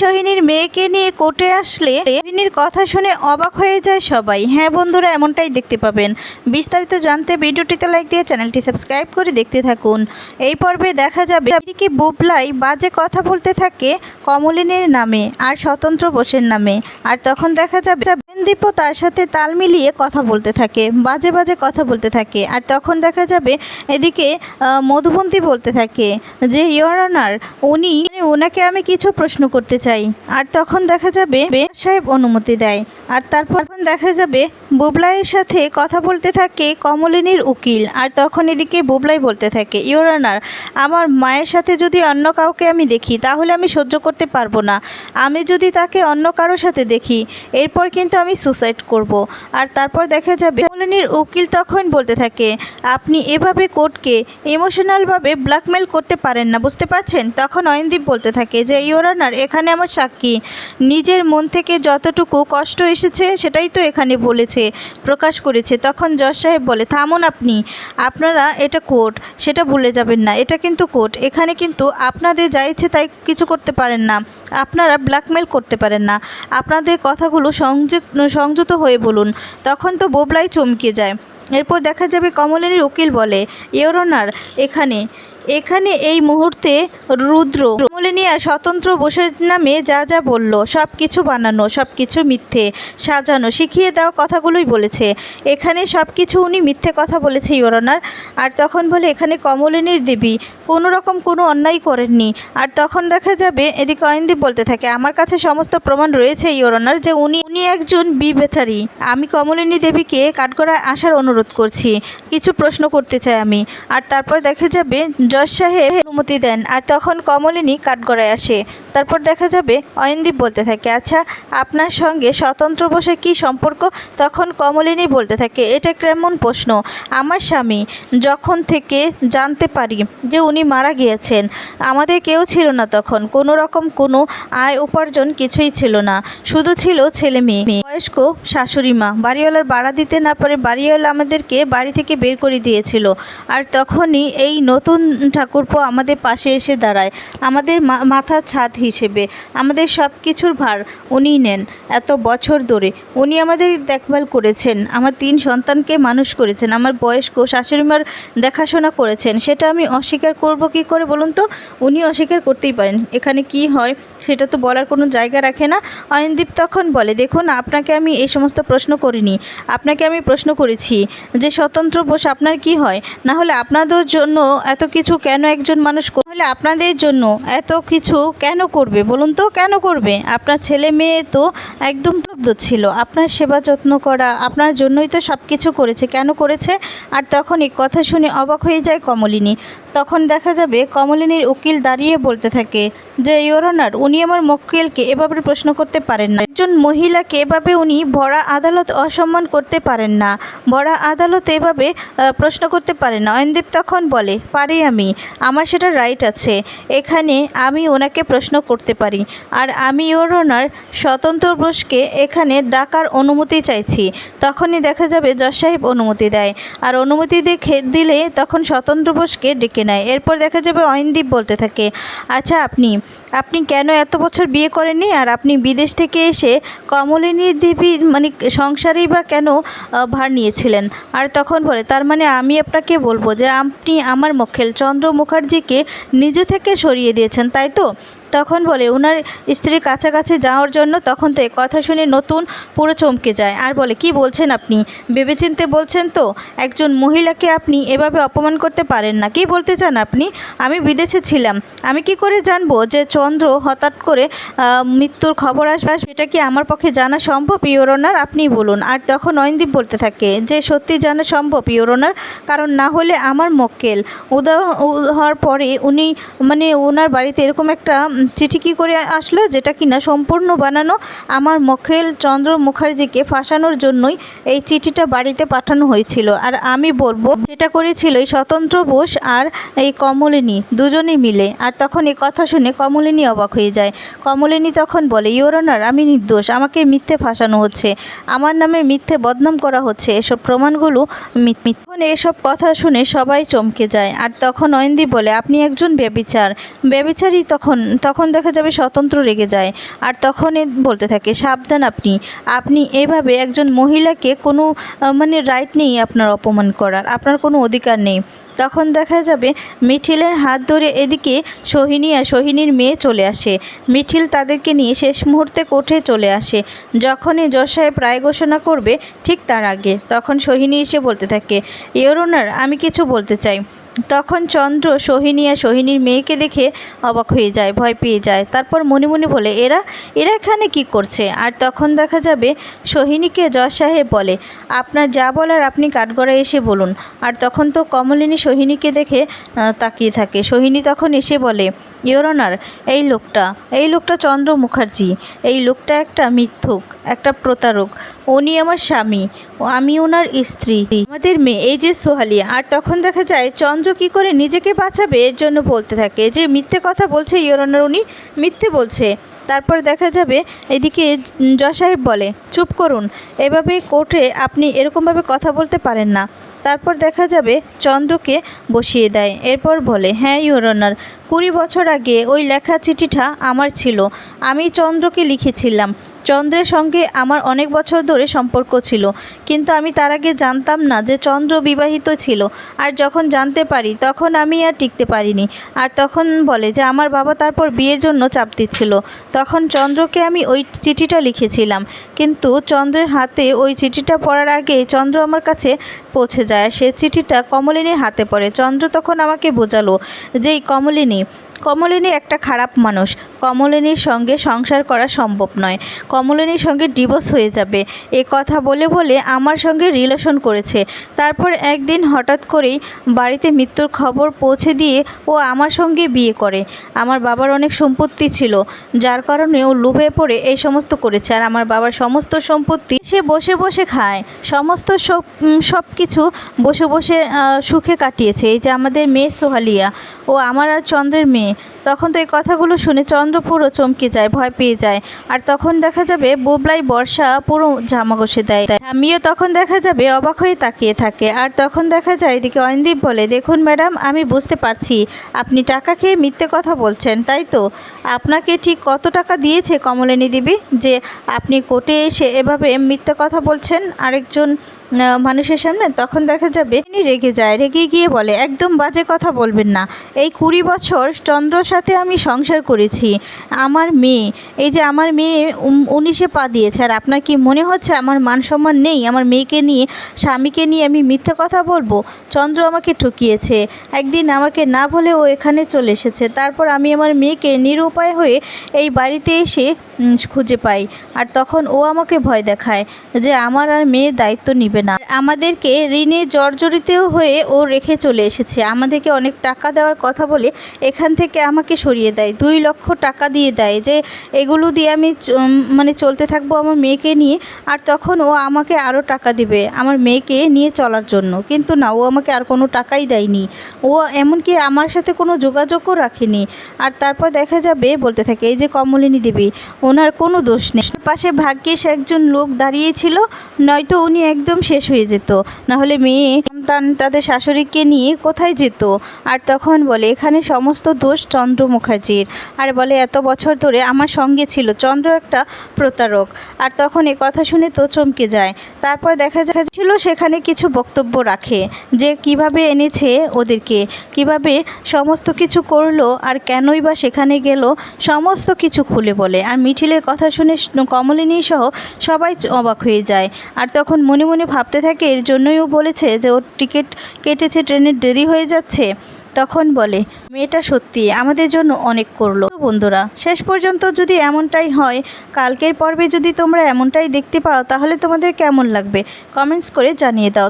সোহিনীর মেয়েকে নিয়ে কোর্টে আসলে সোহিনীর কথা শুনে অবাক হয়ে যায় সবাই। হ্যাঁ বন্ধুরা, এমনটাই দেখতে পাবেন। বিস্তারিত জানতে ভিডিওটিতে লাইক দিয়ে চ্যানেলটি সাবস্ক্রাইব করে দেখতে থাকুন। এই পর্বে দেখা যাবে এদিকে বুবলাই বাজে কথা বলতে থাকে কমলিনীর নামে আর স্বতন্ত্র বোসের নামে। আর তখন দেখা যাবে দীপও তার সাথে তাল মিলিয়ে কথা বলতে থাকে, বাজে বাজে কথা বলতে থাকে। আর তখন দেখা যাবে এদিকে মধুবন্তী বলতে থাকে যে ইয়র অনার, উনি ওনাকে আমি কিছু প্রশ্ন করতে চাই। আর তখন দেখা যাবে সাহেব অনুমতি দেয়। আর তারপর দেখা যাবে বুবলাইয়ের সাথে কথা বলতে থাকে কমলিনীর উকিল, আর তখন এদিকে বুবলাই বলতে থাকে ইউরানার আমার মায়ের সাথে যদি অন্য কাউকে আমি দেখি, তাহলে আমি সহ্য করতে পারব না। আমি যদি তাকে অন্য কারোর সাথে দেখি, এরপর কিন্তু আমি সুসাইড করব। আর তারপর দেখা যাবে কমলিনীর উকিল তখন বলতে থাকে, আপনি এভাবে কোর্টকে ইমোশনালভাবে ব্ল্যাকমেল করতে পারেন না, বুঝতে পারছেন? তখন অয়নদীপ বলতে থাকে যে ইউরানার অনার এখানে আমার সাক্ষী। নিজের মন থেকে যতটুকু কষ্ট এসেছে, সেটাই তো এখানে বলেছে, প্রকাশ করেছে। তখন জজ সাহেব বলে, থামুন আপনি, আপনারা এটা কোর্ট, সেটা ভুলে যাবেন না, এটা কিন্তু কোর্ট। এখানে কিন্তু আপনাদের যা ইচ্ছে তাই কিছু করতে পারেন না, আপনারা ব্ল্যাকমেল করতে পারেন না। আপনাদের কথাগুলো সংযুক্ত, সংযত হয়ে বলুন। তখন তো বোবলাই চমকে যায়। এরপর দেখা যাবে কমলিনীর উকিল বলে ইয়োরনার এখানে এখানে এই মুহূর্তে রুদ্র কমলিনী আর স্বতন্ত্র বোসের নামে যা যা বলল, সব কিছু বানানো, সব কিছু মিথ্যে সাজানো, শিখিয়ে দেওয়া কথাগুলোই বলেছে। এখানে সব কিছু উনি মিথ্যে কথা বলেছে ইয়োরনার আর তখন বলে, এখানে কমলিনীর দেবী, কোনো রকম কোনো অন্যায় করেননি। আর তখন দেখা যাবে, এদিকে অয়নদীপ বলতে থাকে, আমার কাছে সমস্ত প্রমাণ রয়েছে ইয়োরনার যে উনি উনি একজন বিবেচারী। আমি কমলিনী দেবীকে কাঠগড়ায় আসার অনুরোধ করছি। কিছু প্রশ্ন করতে চাই আমি। আর তারপর দেখা যাবে জজ সাহেব অনুমতি দেন। আর তখন কমলিনী কাঠগড়ায় আসে। তারপর দেখা যাবে অয়নদীপ বলতে থাকে আচ্ছা আপনার সঙ্গে স্বতন্ত্র বসে কি সম্পর্ক? তখন কমলিনী বলতে থাকে, এটা কেমন প্রশ্ন? আমার স্বামী যখন থেকে জানতে পারি যে উনি মারা গিয়েছেন, আমাদের কেউ ছিল না তখন। কোনো রকম কোনো আয় উপার্জন কিছুই ছিল না। শুধু ছিল ছেলে মেয়ে বয়স্ক শাশুড়ি মা। বাড়িওয়ালার ভাড়া দিতে না পারে বাড়িওয়ালা আমাদেরকে বাড়ি থেকে বের করে দিয়েছিল। আর তখনই এই নতুন ঠাকুরপো আমাদের পাশে এসে দাঁড়ায়। আমাদের মা- মাথার ছাদ হিসেবে। আমাদের সব কিছুর ভার উনিই নেন এত বছর ধরে। উনি আমাদের দেখভাল করেছেন। আমার তিন সন্তানকে মানুষ করেছেন। আমার বয়স্ক শাশুড়িমার দেখাশোনা করেছেন। সেটা আমি অস্বীকার করব কি করে বলুন তো? উনি অস্বীকার করতেই পারেন। এখানে কি হয় সেটা তো বলার কোনো জায়গা রাখে না। অয়নদীপ তখন বলে, দেখুন আপনাকে আমি এই সমস্ত প্রশ্ন করিনি। আপনাকে আমি প্রশ্ন করেছি যে স্বতন্ত্র বোস আপনার কি হয়? না হলে আপনাদের জন্য এত কিছু কেন একজন মানুষ কর- হলে আপনাদের জন্য এত কিছু কেন করবে? বলুন তো, কেন করবে? আপনার ছেলে মেয়ে তো একদম উপলব্ধ ছিল। আপনার সেবা যত্ন করা, আপনার জন্যই তো সব কিছু করেছে। কেন করেছে? আর তখন এই কথা শুনে অবাক হয়ে যায় কমলিনী। তখন দেখা যাবে কমলিনীর উকিল দাঁড়িয়ে বলতে থাকে, যে ইয়োরনার উনি আমার মক্কেলকে এভাবে প্রশ্ন করতে পারেন না। একজন মহিলাকে এভাবে উনি ভরা আদালত অসম্মান করতে পারেন না। ভরা আদালত এভাবে প্রশ্ন করতে পারেন না। অয়নদীপ তখন বলে, পারি আমি। আমার সেটা রাইট আছে এখানে আমি ওনাকে প্রশ্ন করতে পারি। আর আমি ওনার স্বতন্ত্র বোসকে এখানে ডাকার অনুমতি চাইছি। তখনই দেখা যাবে জজ সাহেব অনুমতি দেয়। আর অনুমতি দেখে দিলে তখন স্বতন্ত্র বোসকে ডেকে নেয়। এরপর দেখা যাবে অয়নদীপ বলতে থাকে আচ্ছা আপনি আপনি কেন এত বছর বিয়ে করেননি? আর আপনি বিদেশ থেকে এসে কমলিনী দেবীর মানে সংসারেই বা কেন ভার নিয়েছিলেন? আর তখন বলে, তার মানে আমি আপনাকে বলব যে, আপনি আমার মক্কেল চন্দ্র মুখার্জিকে নিজে থেকে সরিয়ে দিয়েছেন, তাই তো? তখন বলে ওনার স্ত্রীর কাছাকাছি যাওয়ার জন্য তখন তো কথা শুনে নতুন পুরো চমকে যায়। আর বলে, কি বলছেন আপনি? ভেবেচিন্তে বলছেন তো, একজন মহিলাকে আপনি এভাবে অপমান করতে পারেন না। কি বলতে চান আপনি? আমি বিদেশে ছিলাম। আমি কি করে জানব যে চন্দ্র হঠাৎ করে মৃত্যুর খবর আসবে? সেটা কি আমার পক্ষে জানা সম্ভব? ইয়োরনার আপনি বলুন। আর তখন নয়নদীপ বলতে থাকে, যে সত্যি জানা সম্ভব ইয়োরনার কারণ না হলে আমার মক্কেল। উদয় হওয়ার পরে উনি মানে ওনার বাড়িতে এরকম একটা চিঠি কী করে আসলো? যেটা কিনা সম্পূর্ণ বানানো আমার মক্কেল চন্দ্র মুখার্জিকে ফাঁসানোর জন্যই এই চিঠিটা বাড়িতে পাঠানো হয়েছিল। আর আমি বলব, যেটা করেছিল এই স্বতন্ত্র বোস আর এই কমলিনী দুজনেই মিলে। আর তখন এই কথা শুনে কমলিনী অবাক হয়ে যায়। কমলিনী তখন বলে ইয়োরনার আমি নির্দোষ, আমাকে মিথ্যে ফাঁসানো হচ্ছে। আমার নামে মিথ্যে বদনাম করা হচ্ছে। এসব প্রমাণগুলো মিথ- মিথ্যে এসব কথা শুনে সবাই চমকে যায়। আর তখন অয়ন্দি বলে, আপনি একজন ব্যবিচার। ব্যবিচারই তখন তখন দেখা যাবে স্বতন্ত্র রেগে যায়। আর তখন এ বলতে থাকে, সাবধান আপনি। আপনি এভাবে একজন মহিলাকে কোনো মানে রাইট নেই আপনার অপমান করার। আপনার কোনো অধিকার নেই। তখন দেখা যাবে মিঠিলের হাত ধরে এদিকে সোহিনী আর সোহিনীর মেয়ে চলে আসে। মিঠিল তাদেরকে নিয়ে শেষ মুহূর্তে কোঠে চলে আসে। যখনই জজ সাহেব রায় ঘোষণা করবে, ঠিক তার আগে। তখন সোহিনী এসে বলতে থাকে ইয়োর ওনার আমি কিছু বলতে চাই। তখন চন্দ্র সোহিনী আর সোহিনীর মেয়েকে দেখে অবাক হয়ে যায়, ভয় পেয়ে যায়। তারপর মনে মনে বলে, এরা এরা এখানে কি করছে? আর তখন দেখা যাবে সোহিনীকে জজ সাহেব বলে, আপনার যা বলার আপনি কাঠগড়ায় এসে বলুন। আর তখন তো কমলিনী সোহিনীকে দেখে তাকিয়ে থাকে। সোহিনী তখন এসে বলে ইয়োর অনার, এই লোকটা এই লোকটা চন্দ্র মুখার্জি, এই লোকটা একটা মিথ্যুক, একটা প্রতারক, উনি আমার স্বামী, আমি ওনার স্ত্রী, আমাদের মেয়ে, এই যে সোহালিয়া, আর তখন দেখা যায় চন্দ্র কি করে নিজেকে বাঁচাবে, এর জন্য বলতে থাকে, যে মিথ্যে কথা বলছে ইয়োর অনার উনি, মিথ্যে বলছে। তারপর দেখা যাবে, এদিকে জজ সাহেব বলে, চুপ করুন, এভাবে কোর্টে আপনি এরকমভাবে কথা বলতে পারেন না। তারপর দেখা যাবে চন্দ্রকে বসিয়ে দেয়। এরপর বলে হ্যাঁ ইউরোনার কুড়ি বছর আগে ওই লেখা চিঠিটা আমার ছিল। আমি চন্দ্রকে লিখেছিলাম। চন্দ্রের সঙ্গে আমার অনেক বছর ধরে সম্পর্ক ছিল, কিন্তু আমি তার আগে জানতাম না যে চন্দ্র বিবাহিত ছিল। আর যখন জানতে পারি, তখন আমি আর টিকতে পারিনি। আর তখন বলে যে আমার বাবা তারপর বিয়ের জন্য চাপ দিচ্ছিল। তখন চন্দ্রকে আমি ওই চিঠিটা লিখেছিলাম। কিন্তু চন্দ্রের হাতে ওই চিঠিটা পড়ার আগে চন্দ্র আমার কাছে পৌঁছে যায়। সে চিঠিটা কমলিনীর হাতে পড়ে। চন্দ্র তখন আমাকে বোঝালো যে এই কমলিনী কমলিনী একটা খারাপ মানুষ। কমলিনীর সঙ্গে সংসার করা সম্ভব নয়। কমলিনীর সঙ্গে ডিভোর্স হয়ে যাবে। এ কথা বলে বলে আমার সঙ্গে রিলেশন করেছে। তারপর একদিন হঠাৎ করেই বাড়িতে মৃত্যুর খবর পৌঁছে দিয়ে ও আমার সঙ্গে বিয়ে করে। আমার বাবার অনেক সম্পত্তি ছিল, যার কারণে ও লোভে পড়ে এই সমস্ত করেছে। আর আমার বাবার সমস্ত সম্পত্তি সে বসে বসে খায়। সমস্ত সব সব কিছু বসে বসে সুখে কাটিয়েছে। এই যে আমাদের মেয়ে সোহালিয়া। ও আমার আর চন্দ্রের মেয়ে। তখন তো এই কথাগুলো শুনে চন্দ্রপুরও চমকে যায়, ভয় পেয়ে যায়। আর তখন দেখা যাবে বুবলাই বর্ষা পুরো জামা ঘষে দেয়। আমিও তখন দেখা যাবে অবাক হয়ে তাকিয়ে থাকে। আর তখন দেখা যায় এদিকে অয়নদীপ বলে, দেখুন ম্যাডাম, আমি বুঝতে পারছি। আপনি টাকা খেয়ে মিথ্যে কথা বলছেন, তাই তো? আপনাকে ঠিক কত টাকা দিয়েছে কমলিনী দেবী? যে আপনি কোর্টে এসে এভাবে মিথ্যে কথা বলছেন? আরেকজন মানুষের সামনে তখন দেখা যাবে তিনি রেগে যায়। রেগে গিয়ে বলে, একদম বাজে কথা বলবেন না। এই কুড়ি বছর চন্দ্রর সাথে আমি সংসার করেছি। আমার মেয়ে, এই যে আমার মেয়ে উনিশে পা দিয়েছে। আর আপনার কি মনে হচ্ছে আমার মান সম্মান নেই? আমার মেয়েকে নিয়ে, স্বামীকে নিয়ে আমি মিথ্যে কথা বলব? চন্দ্র আমাকে ঠকিয়েছে। একদিন আমাকে না বলে ও এখানে চলে এসেছে। তারপর আমি আমার মেয়েকে নিরুপায় হয়ে এই বাড়িতে এসে খুঁজে পাই। আর তখন ও আমাকে ভয় দেখায় যে আমার আর মেয়ের দায়িত্ব নিবে না। আর আমাদেরকে ঋণে জর্জরিত হয়ে ও রেখে চলে এসেছে। আমাদেরকে অনেক টাকা দেওয়ার কথা বলে এখান থেকে আমাকে সরিয়ে দেয়। দুই লক্ষ টাকা দিয়ে দেয় যে, এগুলো দিয়ে আমি মানে চলতে থাকব আমার মেয়েকে নিয়ে। আর তখন ও আমাকে আরও টাকা দিবে আমার মেয়েকে নিয়ে চলার জন্য। কিন্তু না, ও আমাকে আর কোনো টাকাই দেয়নি। ও এমনকি আমার সাথে কোনো যোগাযোগও রাখেনি। আর তারপর দেখা যাবে, বলতে থাকে, এই যে কমলিনী দেবী, ওনার কোনো দোষ নেই। পাশে ভাগ্যিস একজন লোক দাঁড়িয়েছিল নয়তো উনি একদম শেষ হয়ে যেত। নাহলে মেয়ে সন্তান তাদের শাশুড়িকে নিয়ে কোথায় যেত? আর তখন বলে, এখানে সমস্ত দোষ চন্দ্র মুখার্জির। আর বলে, এত বছর ধরে আমার সঙ্গে ছিল, চন্দ্র একটা প্রতারক। আর তখন এ কথা শুনে তো চমকে যায়। তারপর দেখা যাচ্ছিল, সেখানে কিছু বক্তব্য রাখে, যে কীভাবে এনেছে ওদেরকে, কীভাবে সমস্ত কিছু করল, আর কেনই বা সেখানে গেল, সমস্ত কিছু খুলে বলে। আর মিঠিলের কথা শুনে কমলিনী সহ সবাই অবাক হয়ে যায়। আর তখন মনে মনে ভাবতে থাকে, এর জন্যই ও বলেছে যে, ওর টিকিট কেটেছে ট্রেনের দেরি হয়ে যাচ্ছে, তখন বলে, মেয়েটা সত্যি আমাদের জন্য অনেক করল। বন্ধুরা, শেষ পর্যন্ত যদি এমনটাই হয়, কালকের পর্বে যদি তোমরা এমনটাই দেখতে পাও, তাহলে তোমাদের কেমন লাগবে? কমেন্টস করে জানিয়ে দাও।